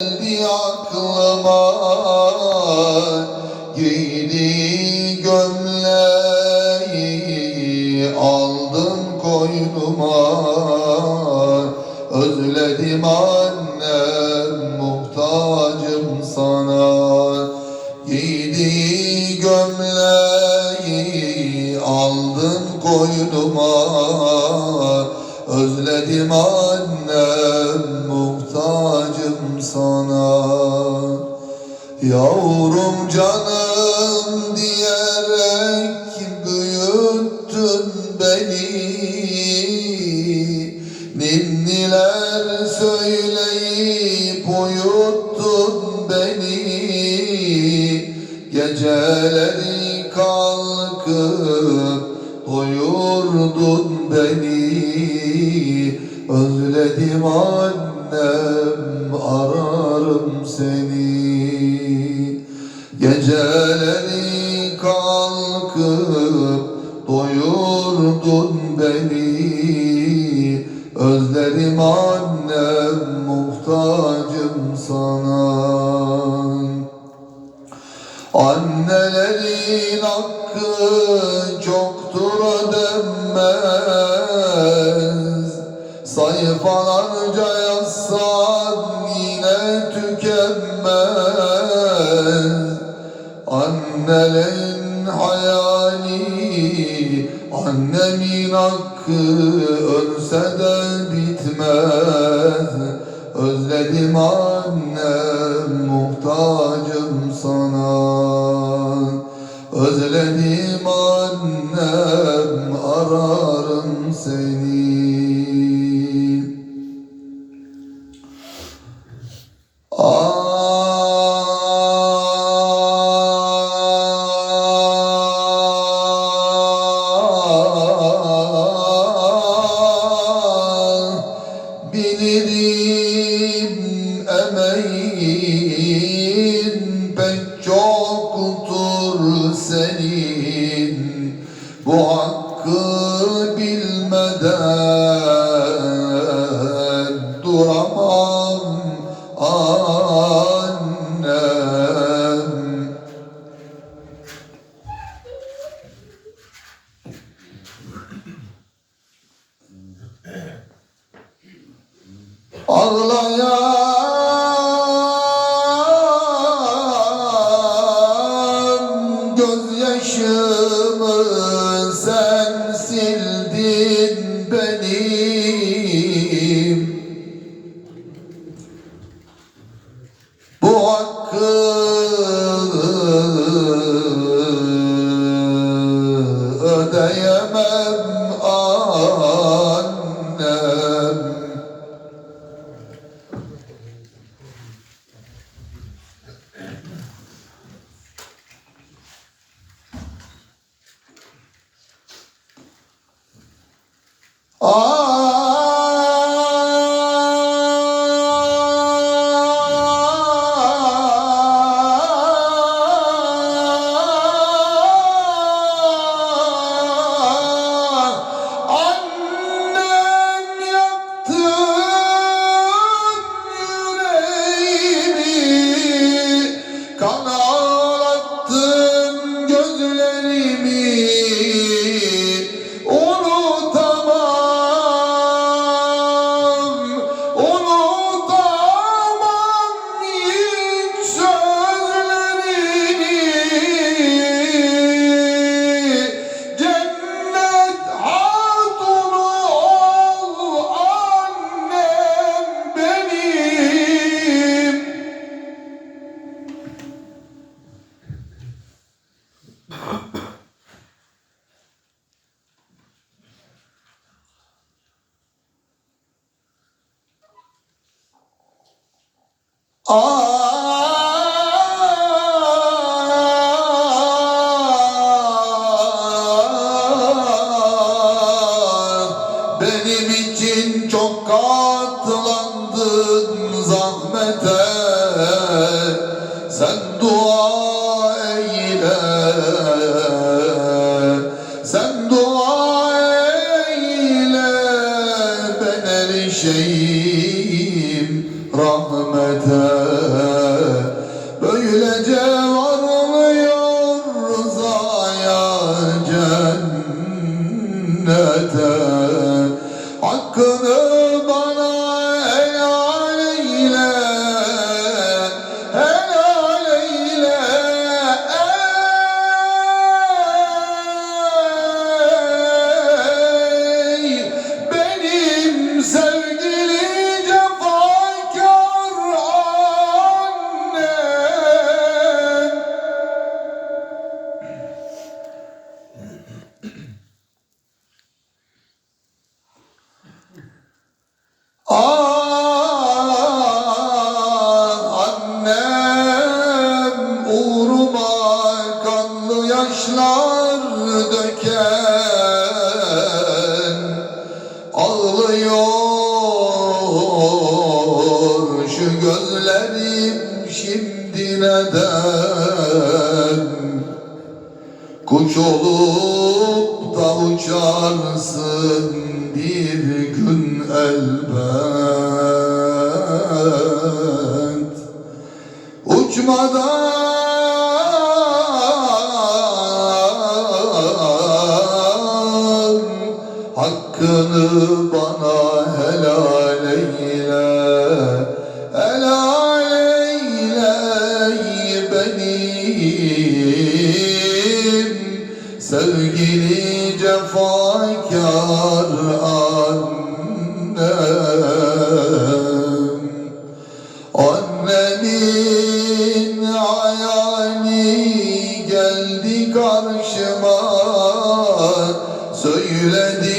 geldi aklıma Giydi gömleği aldım koynuma Özledim annem muhtacım sana. Giydi gömleği aldım koynuma Özledim annem muhtacım sana Yavrum canım diyerek büyüttün beni. Ninniler söyleyip uyuttun beni. Geceleri kalkıp doyurdun beni. Özledim annem ararım seni. Geceleri kalkıp doyurdun beni. Özledim annem muhtacım sana. Annelerin hakkı çoktur ödenmez. Sayfalarca Annemin hakkı ölse de bitmez. Özledim annem muhtacım sana. Özledim annem ararım seni annem Annem zag Ağlıyor şu gözlerim şimdi neden? Kuş olup da uçarsın bir gün elbet. Uçmadan hakkını bana helal eyle. Helal eyle benim sevgili cefakar annem. Annemin hayali geldi karşıma. Söylediği